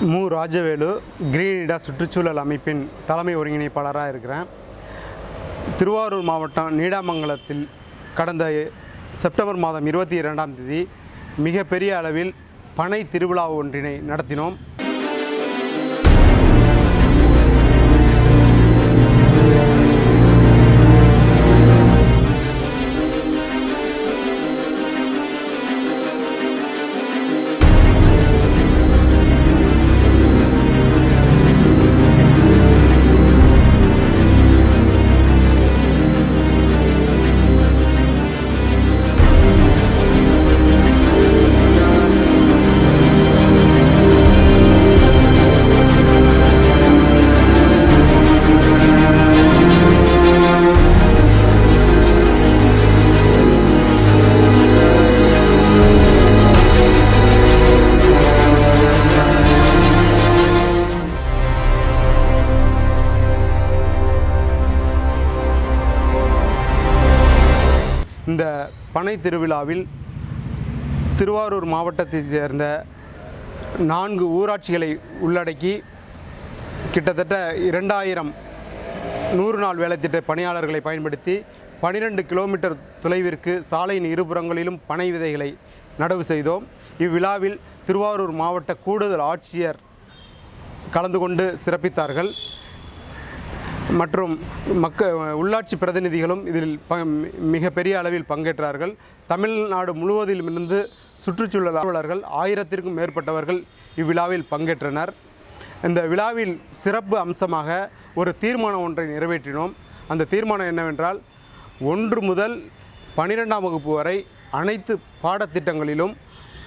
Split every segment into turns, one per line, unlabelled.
மு. ராஜவேலு கிரீனிடா சுற்றுச்சூழல் அமைப்பின் தலைமை ஒருங்கிணைப்பாளராக இருக்கிறேன் திருவாரூர் மாவட்டம் நீடாமங்கலத்தில் கடந்த செப்டம்பர் மாதம் இருபத்தி இரண்டாம் தேதி மிகப்பெரிய அளவில் பனை திருவிழா ஒன்றினை நடத்தினோம். இந்த பனை திருவிழாவில் திருவாரூர் மாவட்டத்தைச் சேர்ந்த நான்கு ஊராட்சிகளை உள்ளடக்கி கிட்டத்தட்ட இரண்டாயிரம் நூறு நாள் வேலைத்திட்ட பணியாளர்களை பயன்படுத்தி பனிரெண்டு கிலோமீட்டர் தொலைவிற்கு சாலையின் இருபுறங்களிலும் பனை விதைகளை நடவு செய்தோம். இவ்விழாவில் திருவாரூர் மாவட்ட கூடுதல் ஆட்சியர் கலந்து கொண்டு சிறப்பித்தார்கள். மற்றும் மக்க உள்ளாட்சி பிரதிநிதிகளும் இதில் ப மிக பெரிய அளவில் பங்கேற்றார்கள். தமிழ்நாடு முழுவதிலுமிருந்து சுற்றுச்சூழல் ஆர்வலர்கள் ஆயிரத்திற்கும் மேற்பட்டவர்கள் இவ்விழாவில் பங்கேற்றனர். இந்த விழாவில் சிறப்பு அம்சமாக ஒரு தீர்மானம் ஒன்றை நிறைவேற்றினோம். அந்த தீர்மானம் என்னவென்றால் ஒன்று முதல் பனிரெண்டாம் வகுப்பு வரை அனைத்து பாடத்திட்டங்களிலும்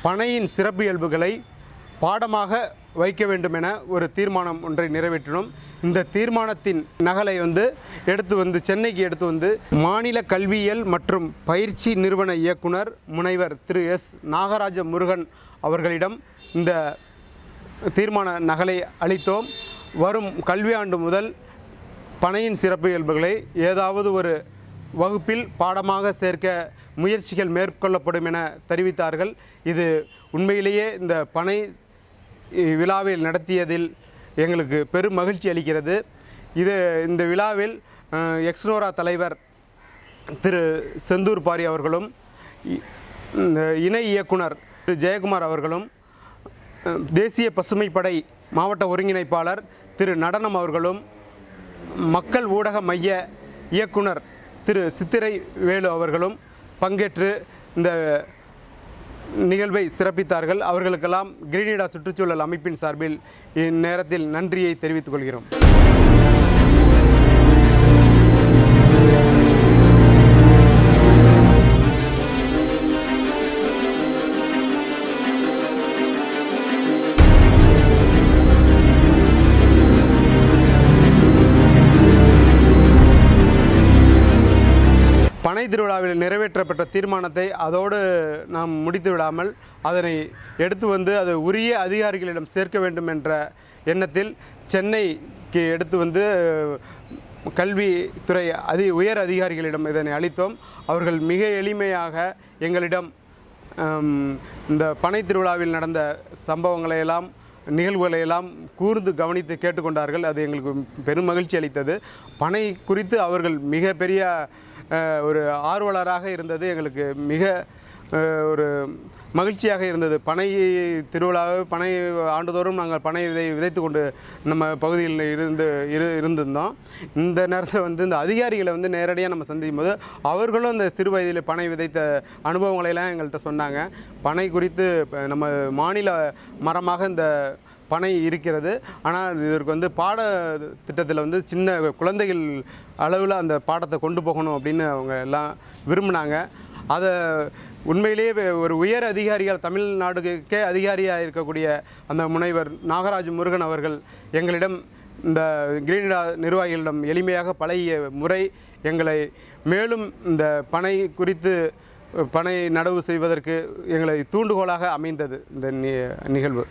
பனையின் சிறப்பியல்புகளை பாடமாக வைக்க வேண்டும் என ஒரு தீர்மானம் ஒன்றை நிறைவேற்றினோம். இந்த தீர்மானத்தின் நகலை வந்து எடுத்து வந்து சென்னைக்கு எடுத்து வந்து மாநில கல்வியியல் மற்றும் பயிற்சி நிறுவன இயக்குனர் முனைவர் திரு எஸ். நாகராஜ முருகன் அவர்களிடம் இந்த தீர்மான நகலை அளித்தோம். வரும் கல்வியாண்டு முதல் பனையின் சிறப்பு இயல்புகளை ஏதாவது ஒரு வகுப்பில் பாடமாக சேர்க்க முயற்சிகள் மேற்கொள்ளப்படும் என தெரிவித்தார்கள். இது உண்மையிலேயே இந்த பனை விழாவில் நடத்தியதில் எங்களுக்கு பெரும் மகிழ்ச்சி அளிக்கிறது. இது இந்த விழாவில் எக்ஸ்னோரா தலைவர் திரு செந்தூர் பாரி அவர்களும் இந்த இணை இயக்குனர் திரு ஜெயக்குமார் அவர்களும் தேசிய பசுமைப்படை மாவட்ட ஒருங்கிணைப்பாளர் திரு நடனம் அவர்களும் மக்கள் ஊடக மைய இயக்குனர் திரு சித்திரை வேலு அவர்களும் பங்கேற்று இந்த நிகழ்வை சிறப்பித்தார்கள். அவர்களுக்கெல்லாம் கிரீனிடா சுற்றுச்சூழல் அமைப்பின் சார்பில் இந்நேரத்தில் நன்றியை தெரிவித்துக் கொள்கிறோம். திருவிழாவில் நிறைவேற்றப்பட்ட தீர்மானத்தை அதோடு நாம் முடித்து விடாமல் அதனை எடுத்து வந்து அது உரிய அதிகாரிகளிடம் சேர்க்க வேண்டும் என்ற எண்ணத்தில் சென்னைக்கு எடுத்து வந்து கல்வித்துறை அதி உயர் அதிகாரிகளிடம் இதனை அளித்தோம். அவர்கள் மிக எளிமையாக எங்களிடம் இந்த பனை திருவிழாவில் நடந்த சம்பவங்களையெல்லாம் நிகழ்வுகளையெல்லாம் கூர்ந்து கவனித்து கேட்டுக்கொண்டார்கள். அது எங்களுக்கு பெரும் மகிழ்ச்சி அளித்தது. பனை குறித்து அவர்கள் மிகப்பெரிய ஒரு ஆர்வலராக இருந்தது. எங்களுக்கு மிக ஒரு மகிழ்ச்சியாக இருந்தது. பனை திருவிழாவை பனை ஆண்டுதோறும் நாங்கள் பனை விதை விதைத்து கொண்டு நம்ம பகுதியில் இருந்து இரு இருந்திருந்தோம். இந்த நேரத்தில் வந்து இந்த அதிகாரிகளை வந்து நேரடியாக நம்ம சந்திக்கும் போது அவர்களும் இந்த சிறு வயதில் பனை விதைத்த அனுபவங்களையெல்லாம் எங்கள்கிட்ட சொன்னாங்க. பனை குறித்து நம்ம மாநில மரமாக இந்த பனை இருக்கிறது. ஆனால் இதற்கு வந்து பாட திட்டத்தில் வந்து சின்ன குழந்தைகள் அளவில் அந்த பாடத்தை கொண்டு போகணும் அப்படின்னு அவங்க எல்லாம் விரும்பினாங்க. அதை உண்மையிலேயே ஒரு உயர் அதிகாரிகள் தமிழ்நாடுக்கே அதிகாரியாக இருக்கக்கூடிய அந்த முனைவர் நாகராஜ் முருகன் அவர்கள் எங்களிடம் இந்த கிரீனிடா நிர்வாகிகளிடம் எளிமையாக பழகிய முறை எங்களை மேலும் இந்த பனை குறித்து பனை நடவு செய்வதற்கு எங்களை தூண்டுகோலாக அமைந்தது. இந்த நி- நிகழ்வு.